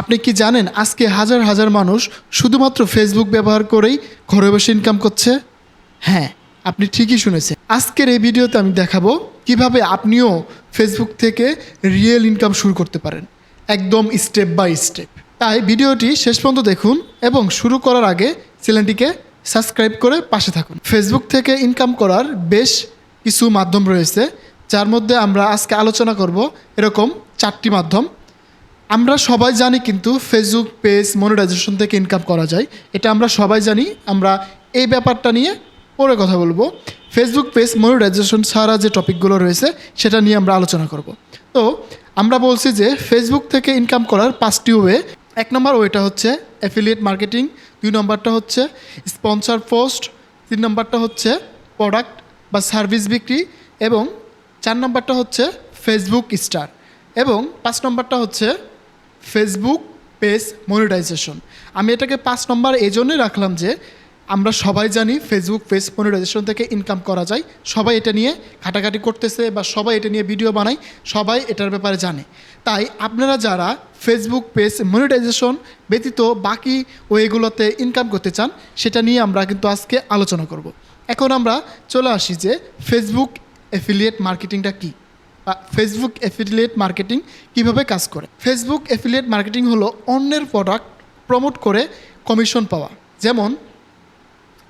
আপনি কি জানেন আজকে হাজার হাজার মানুষ শুধুমাত্র ফেসবুক ব্যবহার করেই ঘরে বসে ইনকাম করছে? হ্যাঁ আপনি ঠিকই শুনেছেন। আজকের এই ভিডিওতে আমি দেখাবো কীভাবে আপনিও ফেসবুক থেকে রিয়েল ইনকাম শুরু করতে পারেন। একদম স্টেপ বাই স্টেপ তাই ভিডিওটি শেষ পর্যন্ত দেখুন এবং শুরু করার আগে চ্যানেলটিকে সাবস্ক্রাইব করে পাশে থাকুন। ফেসবুক থেকে ইনকাম করার বেশ কিছু মাধ্যম রয়েছে, যার মধ্যে আমরা আজকে আলোচনা করব এরকম চারটি মাধ্যম। আমরা সবাই জানি কিন্তু ফেসবুক পেজ মনিটাইজেশন থেকে ইনকাম করা যায়। এটা আমরা সবাই জানি। আমরা এই ব্যাপারটা নিয়ে পরে কথা বলব। ফেসবুক পেজ মনিটাইজেশন ছাড়া যে টপিকগুলো রয়েছে, সেটা নিয়ে আমরা আলোচনা করব। তো, আমরা বলছি যে ফেসবুক থেকে ইনকাম করার পাঁচটি ওয়ে এক নম্বর ওয়েটা হচ্ছে অ্যাফিলিয়েট মার্কেটিং দুই নম্বরটা হচ্ছে স্পন্সর পোস্ট তিন নম্বরটা হচ্ছে প্রোডাক্ট বা সার্ভিস বিক্রি এবং চার নম্বরটা হচ্ছে ফেসবুক স্টার এবং পাঁচ নম্বরটা হচ্ছে ফেসবুক পেজ মনিটাইজেশন আমি এটাকে পাঁচ নম্বর এই জন্যই রাখলাম যে আমরা সবাই জানি ফেসবুক পেজ মনিটাইজেশন থেকে ইনকাম করা যায়। সবাই এটা নিয়ে ঘাটাঘাটি করতেছে বা সবাই এটা নিয়ে ভিডিও বানায়, সবাই এটার ব্যাপারে জানে। তাই আপনারা যারা ফেসবুক পেজ মনিটাইজেশন ব্যতীত বাকি ওয়েগুলোতে ইনকাম করতে চান, সেটা নিয়ে আমরা কিন্তু আজকে আলোচনা করব। এখন আমরা চলে আসি যে ফেসবুক অ্যাফিলিয়েট মার্কেটিংটা কী? ফেসবুক অ্যাফিলিয়েট মার্কেটিং কীভাবে কাজ করে? ফেসবুক অ্যাফিলিয়েট মার্কেটিং হলো অন্যের প্রোডাক্ট প্রমোট করে কমিশন পাওয়া। যেমন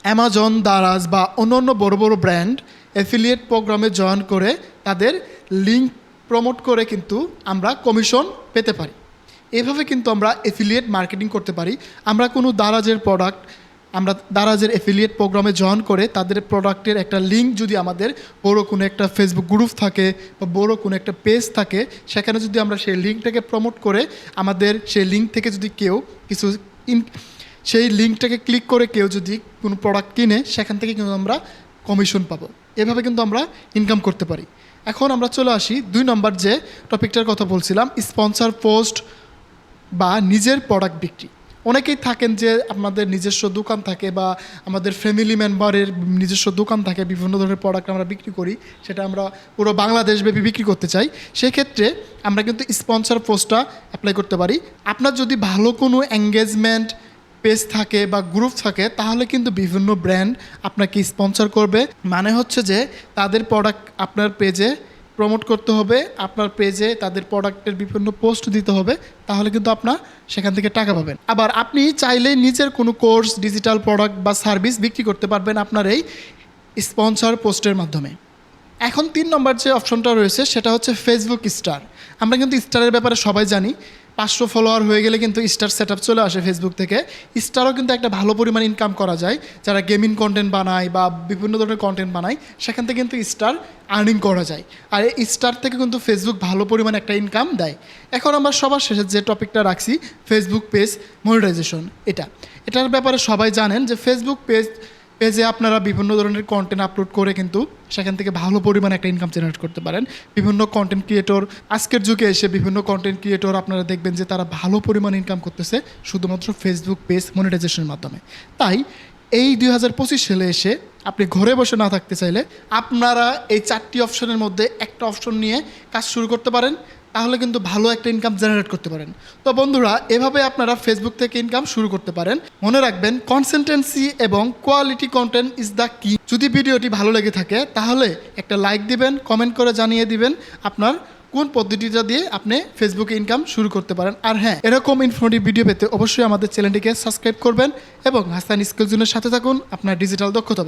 অ্যামাজন দারাজ বা অন্য অন্য বড় বড় ব্র্যান্ড অ্যাফিলিয়েট প্রোগ্রামে জয়েন করে তাদের লিঙ্ক প্রমোট করে কিন্তু আমরা কমিশন পেতে পারি। এভাবে কিন্তু আমরা অ্যাফিলিয়েট মার্কেটিং করতে পারি। আমরা কোনো দারাজের প্রোডাক্ট আমরা দারাজের অ্যাফিলিয়েট প্রোগ্রামে জয়েন করে তাদের প্রোডাক্টের একটা লিঙ্ক যদি আমাদের বড় কোনো একটা ফেসবুক গ্রুপ থাকে বা বড়ো কোনো একটা পেজ থাকে, সেখানে যদি আমরা সেই লিঙ্কটাকে প্রমোট করে আমাদের সেই লিঙ্ক থেকে যদি কেউ কিছু ইন সেই লিঙ্কটাকে ক্লিক করে কেউ যদি কোনো প্রোডাক্ট কিনে, সেখান থেকে কিন্তু আমরা কমিশন পাবো। এভাবে কিন্তু আমরা ইনকাম করতে পারি। এখন আমরা চলে আসি দুই নম্বর যে টপিকটার কথা বলছিলাম স্পন্সর পোস্ট বা নিজের প্রোডাক্ট বিক্রি। অনেকেই থাকেন যে আমাদের নিজস্ব দোকান থাকে বা আমাদের ফ্যামিলি মেম্বারের নিজস্ব দোকান থাকে, বিভিন্ন ধরনের প্রোডাক্ট আমরা বিক্রি করি, সেটা আমরা পুরো বাংলাদেশব্যাপী বিক্রি করতে চাই। সেক্ষেত্রে আমরা কিন্তু স্পন্সর পোস্টটা অ্যাপ্লাই করতে পারি। আপনার যদি ভালো কোনো এঙ্গেজমেন্ট পেজ থাকে বা গ্রুপ থাকে, তাহলে কিন্তু বিভিন্ন ব্র্যান্ড আপনাকে স্পন্সর করবে। মানে হচ্ছে যে তাদের প্রোডাক্ট আপনার পেজে প্রমোট করতে হবে, আপনার পেজে তাদের প্রোডাক্টের বিভিন্ন পোস্ট দিতে হবে, তাহলে কিন্তু আপনার সেখান থেকে টাকা পাবেন। আবার আপনি চাইলে নিজের কোনো কোর্স ডিজিটাল প্রোডাক্ট বা সার্ভিস বিক্রি করতে পারবেন আপনার এই স্পন্সর পোস্টের মাধ্যমে। এখন তিন নম্বর যে অপশনটা রয়েছে, সেটা হচ্ছে ফেসবুক স্টার আমরা কিন্তু স্টারের ব্যাপারে সবাই জানি, পাঁচশো ফলোয়ার হয়ে গেলে কিন্তু স্টার সেট চলে আসে ফেসবুক থেকে। স্টারও কিন্তু একটা ভালো পরিমাণ ইনকাম করা যায়, যারা গেমিং কন্টেন্ট বানায় বা বিভিন্ন ধরনের কন্টেন্ট বানায়, সেখান থেকে কিন্তু স্টার আর্নিং করা যায়। আর এই স্টার থেকে কিন্তু ফেসবুক ভালো পরিমাণ একটা ইনকাম দেয়। এখন আমরা সবার শেষে যে টপিকটা রাখছি ফেসবুক পেজ মনিটাইজেশন এটা। এটার ব্যাপারে সবাই জানেন যে ফেসবুক পেজ পেজে আপনারা বিভিন্ন ধরনের কন্টেন্ট আপলোড করে কিন্তু সেখান থেকে ভালো পরিমাণে একটা ইনকাম জেনারেট করতে পারেন। বিভিন্ন কন্টেন্ট ক্রিয়েটর আজকের যুগে এসে বিভিন্ন কন্টেন্ট ক্রিয়েটর আপনারা দেখবেন যে তারা ভালো পরিমাণ ইনকাম করতেছে শুধুমাত্র ফেসবুক পেজ মনিটাইজেশনের মাধ্যমে। তাই এই দুই হাজার পঁচিশ সালে এসে আপনি ঘরে বসে না থাকতে চাইলে আপনারা এই চারটি অপশনের মধ্যে একটা অপশন নিয়ে কাজ শুরু করতে পারেন। তাহলে কিন্তু ভালো একটা ইনকাম জেনারেট করতে পারেন। তো বন্ধুরা, এভাবে আপনারা ফেসবুক থেকে ইনকাম শুরু করতে পারেন। মনে রাখবেন কনসেন্টেন্সি এবং কোয়ালিটি কন্টেন্ট ইজ দ্য কি যদি ভিডিওটি ভালো লেগে থাকে, তাহলে একটা লাইক দিবেন কমেন্ট করে জানিয়ে দিবেন আপনার কোন পদ্ধতিটা দিয়ে আপনি ফেসবুকে ইনকাম শুরু করতে পারেন। আর হ্যাঁ এরকম ইনফরমেটিভ ভিডিও পেতে অবশ্যই আমাদের চ্যানেলটিকে সাবস্ক্রাইব করবেন এবং হাসান স্কিল জোনের সাথে থাকুন। আপনার ডিজিটাল দক্ষতা।